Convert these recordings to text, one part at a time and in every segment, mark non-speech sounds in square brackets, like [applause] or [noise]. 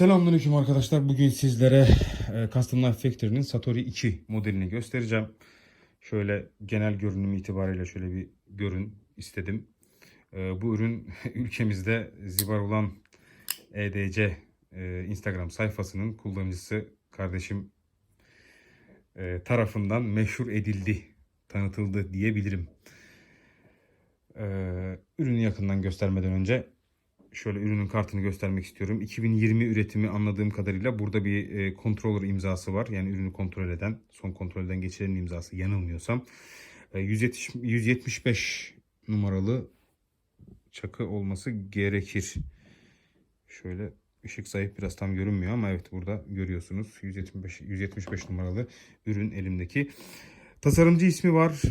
Selamünaleyküm arkadaşlar. Bugün sizlere e, Custom Life Factory'nin Satori 2 modelini göstereceğim. Şöyle genel görünüm itibariyle şöyle bir görün istedim. E, bu ürün [laughs] ülkemizde Zibar olan EDC e, Instagram sayfasının kullanıcısı kardeşim tarafından meşhur edildi, tanıtıldı diyebilirim. Ürünü yakından göstermeden önce şöyle ürünün kartını göstermek istiyorum. 2020 üretimi anladığım kadarıyla burada bir e, controller imzası var. Yani ürünü kontrol eden, son kontrolden geçirenin imzası yanılmıyorsam. E, 170, 175 numaralı çakı olması gerekir. Şöyle ışık zayıf biraz tam görünmüyor ama evet burada görüyorsunuz. 175 175 numaralı ürün elimdeki. Tasarımcı ismi var.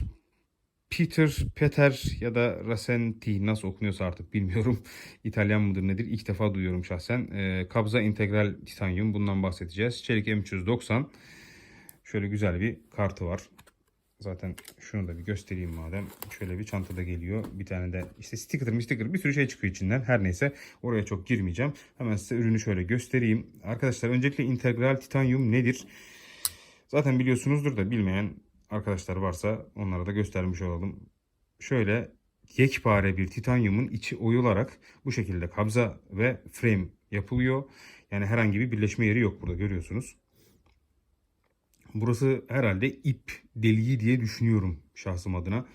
Peter, Peter ya da Rasenti nasıl okunuyorsa artık bilmiyorum. [laughs] İtalyan mıdır nedir? İlk defa duyuyorum şahsen. Ee, kabza integral titanyum bundan bahsedeceğiz. Çelik M390. Şöyle güzel bir kartı var. Zaten şunu da bir göstereyim madem. Şöyle bir çantada geliyor. Bir tane de işte sticker sticker bir sürü şey çıkıyor içinden. Her neyse oraya çok girmeyeceğim. Hemen size ürünü şöyle göstereyim. Arkadaşlar öncelikle integral titanyum nedir? Zaten biliyorsunuzdur da bilmeyen arkadaşlar varsa onlara da göstermiş olalım. Şöyle yekpare bir titanyumun içi oyularak bu şekilde kabza ve frame yapılıyor. Yani herhangi bir birleşme yeri yok burada görüyorsunuz. Burası herhalde ip deliği diye düşünüyorum şahsım adına.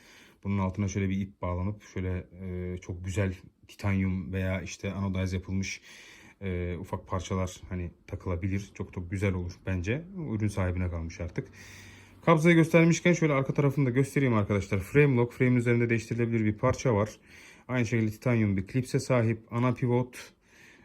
Bunun altına şöyle bir ip bağlanıp şöyle e, çok güzel titanyum veya işte anodize yapılmış e, ufak parçalar hani takılabilir. Çok çok güzel olur bence. Ürün sahibine kalmış artık. Kabzayı göstermişken şöyle arka tarafını da göstereyim arkadaşlar. Frame lock, frame üzerinde değiştirilebilir bir parça var. Aynı şekilde titanyum bir klipse sahip. Ana pivot.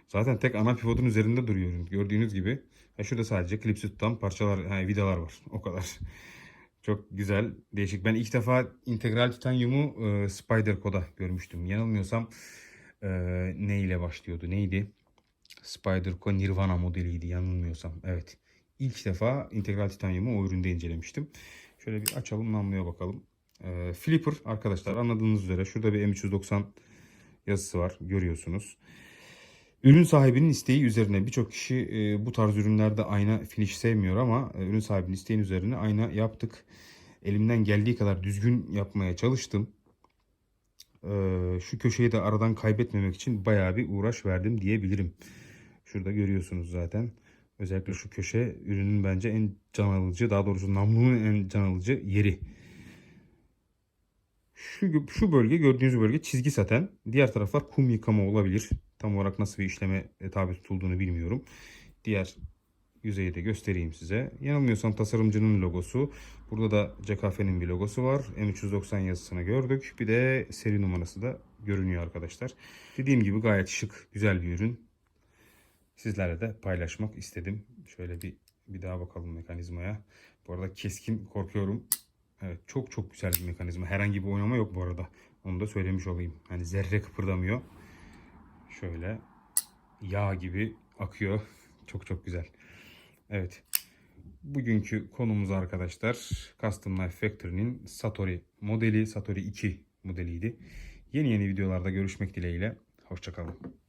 Zaten tek ana pivotun üzerinde duruyor. Gördüğünüz gibi. Ya şurada sadece klipsi tutan parçalar, ha, vidalar var. O kadar. [laughs] Çok güzel, değişik. Ben ilk defa integral titanyumu e, Spider Code'a görmüştüm. Yanılmıyorsam e, ne ile başlıyordu? Neydi? Spider Code Nirvana modeliydi yanılmıyorsam. Evet. İlk defa integral titanyumu o üründe incelemiştim. Şöyle bir açalım namluya bakalım. E, flipper arkadaşlar anladığınız üzere şurada bir M390 yazısı var görüyorsunuz. Ürün sahibinin isteği üzerine birçok kişi e, bu tarz ürünlerde ayna finish sevmiyor ama e, ürün sahibinin isteğin üzerine ayna yaptık. Elimden geldiği kadar düzgün yapmaya çalıştım. E, şu köşeyi de aradan kaybetmemek için bayağı bir uğraş verdim diyebilirim. Şurada görüyorsunuz zaten. Özellikle şu köşe ürünün bence en can alıcı, daha doğrusu namlunun en can alıcı yeri. Şu, şu bölge gördüğünüz bölge çizgi saten. Diğer taraflar kum yıkama olabilir. Tam olarak nasıl bir işleme e, tabi tutulduğunu bilmiyorum. Diğer yüzeyi de göstereyim size. Yanılmıyorsam tasarımcının logosu. Burada da CKF'nin bir logosu var. M390 yazısını gördük. Bir de seri numarası da görünüyor arkadaşlar. Dediğim gibi gayet şık, güzel bir ürün. Sizlerle de paylaşmak istedim. Şöyle bir bir daha bakalım mekanizmaya. Bu arada keskin korkuyorum. Evet çok çok güzel bir mekanizma. Herhangi bir oynama yok bu arada. Onu da söylemiş olayım. Hani zerre kıpırdamıyor. Şöyle yağ gibi akıyor. Çok çok güzel. Evet. Bugünkü konumuz arkadaşlar Custom Life Factory'nin Satori modeli, Satori 2 modeliydi. Yeni yeni videolarda görüşmek dileğiyle. Hoşçakalın.